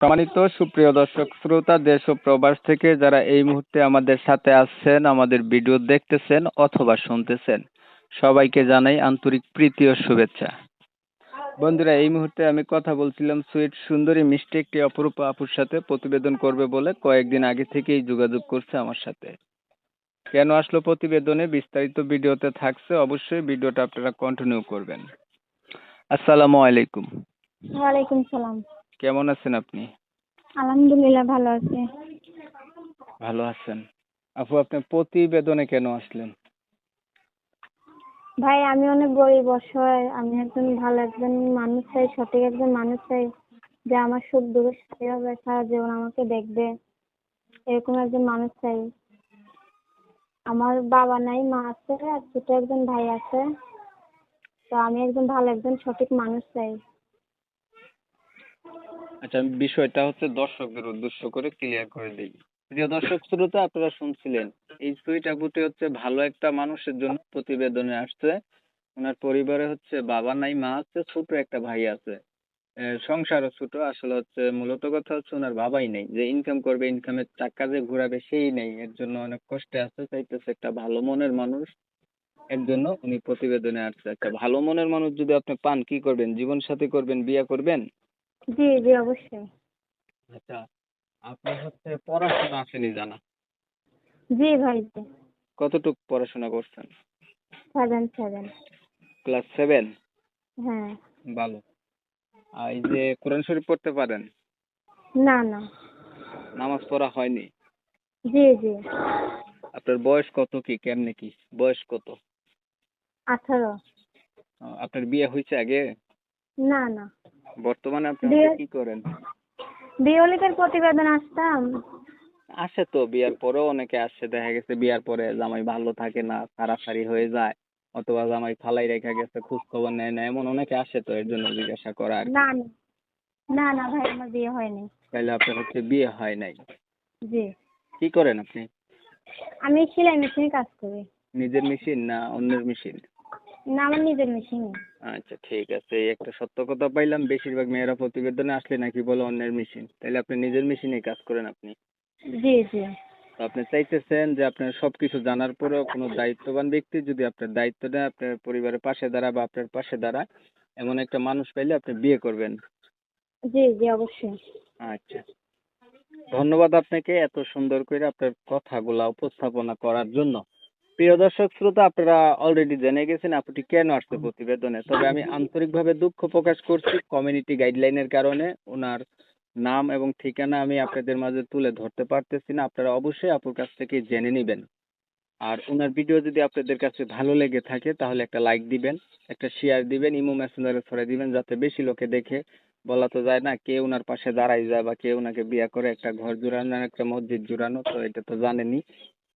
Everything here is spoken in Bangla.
সম্মানিত সুপ্রিয় দর্শক, শ্রোতা, দেশ ও প্রবাস থেকে যারা এই মুহূর্তে আমাদের সাথে আসছেন আমাদের ভিডিও দেখতেছেন অথবা শুনতেছেন, সবাইকে জানাই আন্তরিক প্রীতি ও শুভেচ্ছা। বন্ধুরা, এই মুহূর্তে আমি কথা বলছিলাম সুইট সুন্দরী মিষ্টি একটি অপরূপ আপুর সাথে, প্রতিবেদন করবে বলে কয়েকদিন আগে থেকেই যোগাযোগ করছে আমার সাথে। কেন আসলো প্রতিবেদনে? বিস্তারিত ভিডিওতে থাকছে, অবশ্যই ভিডিওটা আপনারা কন্টিনিউ করবেন। আসসালামু আলাইকুম। ওয়ালাইকুম সালাম। কেমন আছেন আপনি? আলহামদুলিল্লাহ ভালো আছি। ভালো আছেন। আপু আপনি প্রতিবেদনে কেন আসলেন? ভাই আমি অনেক গরিব অসহায়। আমি একজন ভালো একজন মানুষ চাই সঠিক একজন মানুষ চাই যে আমার সুখ দুঃখের সাথে হবে সারা জীবন আমাকে দেখবে। এরকম একজন মানুষ চাই। আমার বাবা নাই মা আছে আর ছোট একজন ভাই আছে। তো আমি একজন ভালো একজন সঠিক মানুষ চাই। আচ্ছা আমি বিষয়টা হচ্ছে দর্শকদের উদ্দেশ্য করে ক্লিয়ার করে দিই। প্রিয় দর্শক, শ্রোতা, আপনারা শুনছিলেন। এই সুইট আপুটি হচ্ছে ভালো একটা মানুষের জন্য প্রতিবেদনে আসছে। ওনার পরিবারে হচ্ছে বাবা নাই, মা আছে, ছোট একটা ভাই আছে। সংসারও ছোট, আসলে হচ্ছে মূলত কথা হচ্ছে ওনার বাবাই নেই। যে ইনকাম করবে ইনকামের টাকা যে ঘোরাবে, সেই নেই। এর জন্য অনেক কষ্টে আছে, চাইতেছে একটা ভালো মনের মানুষ। এর জন্য উনি প্রতিবেদনে আসছে। একটা ভালো মনের মানুষ যদি আপনি পান, কি করবেন? জীবন সাথী করবেন, বিয়ে করবেন? জি জি অবশ্যই। আচ্ছা আপনার হচ্ছে পড়াশোনা আসেনি জানা? জি ভাই জি। কতটুকু পড়াশোনা করছেন? সেভেন সেভেন ক্লাস সেভেন হ্যাঁ। ভালো। আর এই যে কোরআন শরীফ পড়তে পারেন? না না। নামাজ পড়া হয়নি? জি জি। আপনার বয়স কত কি কেমনে কি? বয়স কত? আঠারো। আপনার বিয়ে হয়েছে আগে? না না। বর্তমানে আপনি কি করেন? বিয়লিকের প্রতিবেদন আসতাম। আসে তো বিয়ার পরেও অনেকে আসছে দেখা গেছে বিয়ার পরে জামাই ভালো থাকে না সারাসারি হয়ে যায় অথবা জামাই ফালাই রেখে গেছে খোঁজ খবর নেয় না এমন অনেকে আসে তো এর জন্য জিজ্ঞাসা করা না না না না ভাই আমার বিয়ে হয়নি। তাহলে আপনার হচ্ছে বিয়ে হয় নাই। জি। কি করেন আপনি? আমি সেলাই মেশিনে কাজ করি। নিজের মেশিন না অন্যের মেশিন? না আমার নিজের মেশিনে আচ্ছা ঠিক আছে। এই একটা সত্য কথা পাইলাম বেশিরভাগ মেয়েরা প্রতিবেদনে আসলে নাকি বলে অন্যের মেশিন তাহলে আপনি নিজের মেশিনে কাজ করেন আপনি। জি জি। তো আপনি চাইতেছেন যে আপনার সবকিছু জানার পরেও কোনো দায়িত্ববান ব্যক্তি যদি আপনার দায়িত্ব নেয় আপনার পরিবারের পাশে দাঁড়া বা আপনার পাশে দাঁড়ায় এমন একটা মানুষ পাইলে আপনি বিয়ে করবেন। জি জি অবশ্যই। আচ্ছা। ধন্যবাদ আপনাকে এত সুন্দর করে আপনার কথাগুলা উপস্থাপনা করার জন্য। প্রিয় দর্শক শ্রোতা আপনারা অলরেডি জেনে গেছেন আপুটি কেন আসছে প্রতিবেদনে। তবে আমি আন্তরিকভাবে দুঃখ প্রকাশ করছি কমিউনিটি গাইডলাইনের কারণে। ওনার নাম এবং ঠিকানা আমি আপনাদের মাঝে তুলে ধরতে পারতেছি না। আপনারা অবশ্যই আপুর কাছ থেকে জেনে নেবেন। আর ওনার ভিডিও যদি আপনাদের কাছে ভালো লেগে থাকে তাহলে একটা লাইক দিবেন একটা শেয়ার দিবেন ইমো মেসেঞ্জারে ছড়াই দিবেন যাতে বেশি লোকে দেখে। বলা তো যায় না কে ওনার পাশে দাঁড়াই যায় বা কে ওনাকে বিয়ে করে একটা ঘর জুড়ানো একটা মসজিদ জুড়ানো তো এটা তো জানেনই।